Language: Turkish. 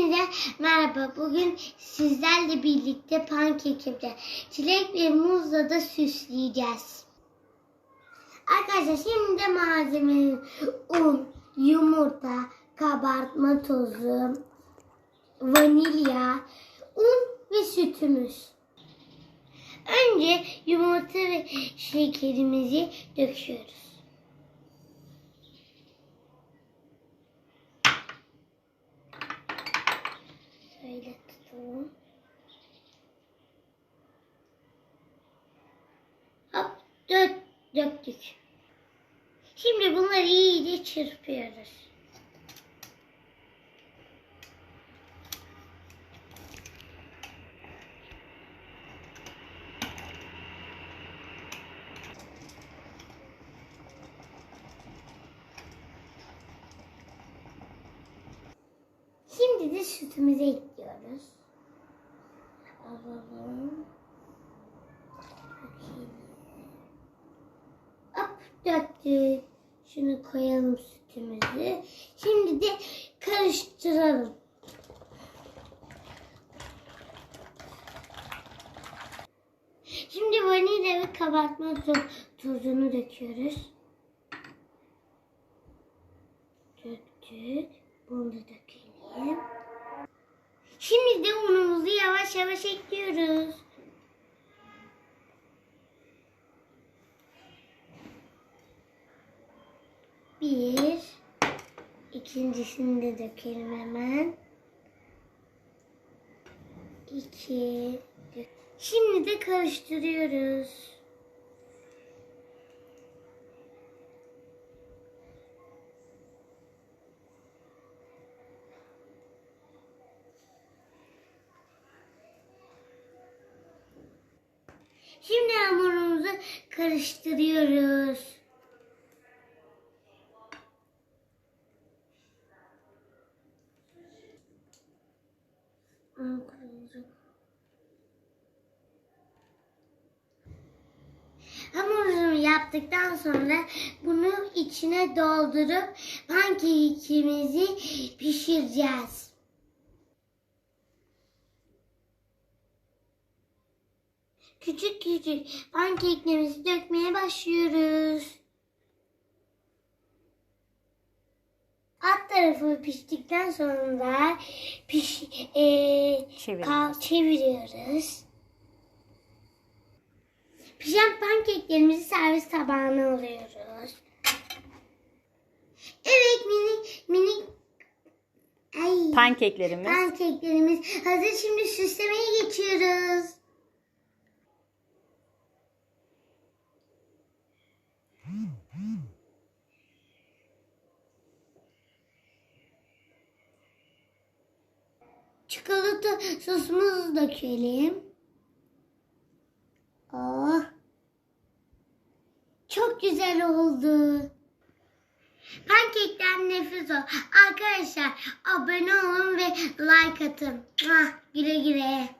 Hepinize merhaba. Bugün sizlerle birlikte pankek yapacağız. Çilek ve muzla da süsleyeceğiz. Arkadaşlar şimdi malzememiz un, yumurta, kabartma tozu, vanilya, un ve sütümüz. Önce yumurta ve şekerimizi döküyoruz. Döktük. Şimdi bunları iyice çırpıyoruz. Şimdi de sütümüzü ekliyoruz. Alalım. Döktük. Şunu koyalım sütümüzü. Şimdi de karıştıralım. Şimdi vanilya ve kabartma to- tozunu döküyoruz. Döktük. Bunu da dökelim. Şimdi de unumuzu yavaş yavaş ekliyoruz. Bir. İkincisini de dökelim hemen. İki. Şimdi de karıştırıyoruz. Şimdi hamurumuzu karıştırıyoruz. Hamurunu yaptıktan sonra bunu içine doldurup pankekimizi pişireceğiz. Küçük küçük pankeklerimizi dökmeye başlıyoruz. Alt tarafı piştikten sonra piş, e, Çeviriyoruz. kal- çeviriyoruz. Pişen pankeklerimizi servis tabağına alıyoruz. Evet minik minik ay, Pankeklerimiz. pankeklerimiz hazır. Şimdi süslemeye geçiyoruz. Çikolata sosumuzu dökelim. Oh. Çok güzel oldu. Pankekten nefis o. Arkadaşlar abone olun ve like atın. Muah, Güle güle.